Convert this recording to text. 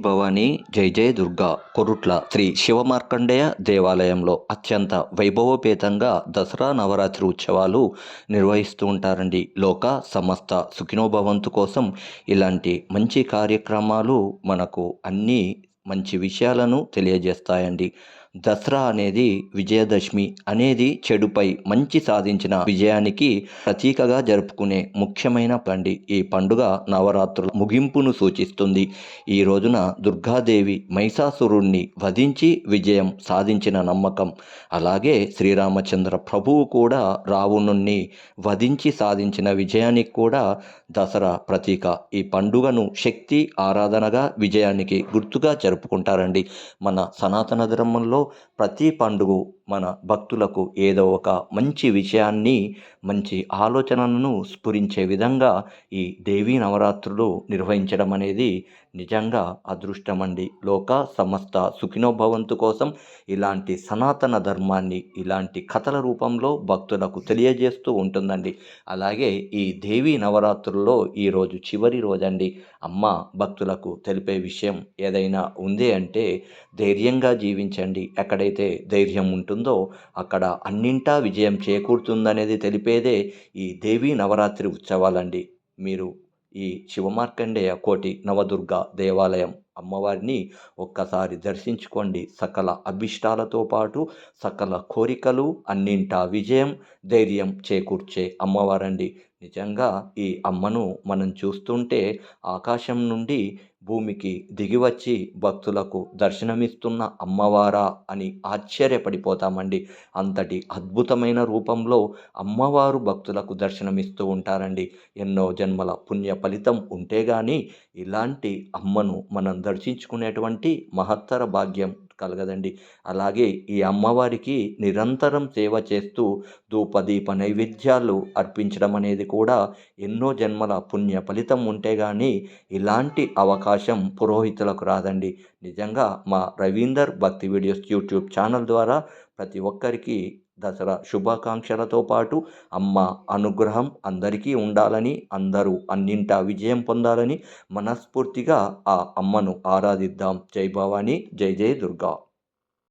భవానీ జై జై దుర్గా కొరుట్ల శ్రీ శివమార్కండేయ దేవాలయంలో అత్యంత వైభవోపేతంగా దసరా నవరాత్రి ఉత్సవాలు నిర్వహిస్తూ ఉంటారండి. లోక సమస్త సుఖినోభవంతు కోసం ఇలాంటి మంచి కార్యక్రమాలు మనకు అన్ని మంచి విషయాలను తెలియజేస్తాయండి. దసరా అనేది విజయదశమి అనేది చెడుపై మంచి సాధించిన విజయానికి ప్రతీకగా జరుపుకునే ముఖ్యమైన పండి. ఈ పండుగ నవరాత్రుల ముగింపును సూచిస్తుంది. ఈ రోజున దుర్గాదేవి మహిషాసురుణ్ణి వధించి విజయం సాధించిన నమ్మకం. అలాగే శ్రీరామచంద్ర ప్రభువు కూడా రావణుణ్ణి వధించి సాధించిన విజయానికి కూడా దసరా ప్రతీక. ఈ పండుగను శక్తి ఆరాధనగా విజయానికి గుర్తుగా జరుపుకుంటారండి. మన సనాతన ధర్మంలో ప్రతి పండుగ మన భక్తులకు ఏదో ఒక మంచి విషయాన్ని మంచి ఆలోచనలను స్ఫురించే విధంగా ఈ దేవీ నవరాత్రులు నిర్వహించడం అనేది నిజంగా అదృష్టమండి. లోక సమస్త సుఖినోభవంతు కోసం ఇలాంటి సనాతన ధర్మాన్ని ఇలాంటి కథల రూపంలో భక్తులకు తెలియజేస్తూ ఉంటుందండి. అలాగే ఈ దేవీ నవరాత్రుల్లో ఈరోజు చివరి రోజండి. అమ్మ భక్తులకు తెలిపే విషయం ఏదైనా ఉంది అంటే ధైర్యంగా జీవించండి. ఎక్కడైతే ధైర్యం ఉంటుందో అక్కడ అన్నింటా విజయం చేకూరుతుందనేది తెలిపేదే ఈ దేవీ నవరాత్రి ఉత్సవాలండి. మీరు ఈ శివమార్కండేయ కోటి నవదుర్గ దేవాలయం అమ్మవారిని ఒక్కసారి దర్శించుకోండి. సకల అభిష్టాలతో పాటు సకల కోరికలు అన్నింటా విజయం ధైర్యం చేకూర్చే అమ్మవారండి. నిజంగా ఈ అమ్మను మనం చూస్తుంటే ఆకాశం నుండి భూమికి దిగివచ్చి భక్తులకు దర్శనమిస్తున్న అమ్మవారా అని ఆశ్చర్యపడిపోతామండి. అంతటి అద్భుతమైన రూపంలో అమ్మవారు భక్తులకు దర్శనమిస్తూ ఉంటారండి. ఎన్నో జన్మల పుణ్య ఫలితం ఉంటే కానీ ఇలాంటి అమ్మను మనం దర్శించుకునేటువంటి మహత్తర భాగ్యం కలగదండి అలాగే ఈ అమ్మవారికి నిరంతరం సేవ చేస్తూ ధూపదీప నైవేద్యాలు అర్పించడం అనేది కూడా ఎన్నో జన్మల పుణ్య ఫలితం ఉంటే కానీ ఇలాంటి అవకాశం పురోహితులకు రాదండి. నిజంగా మా రవీందర్ భక్తి వీడియోస్ యూట్యూబ్ ఛానల్ ద్వారా ప్రతి ఒక్కరికి దసరా శుభాకాంక్షలతో పాటు అమ్మ అనుగ్రహం అందరికీ ఉండాలని అందరూ అన్నింటా విజయం పొందాలని మనస్ఫూర్తిగా ఆ అమ్మను ఆరాధిద్దాం. జై భవానీ జై జై దుర్గా.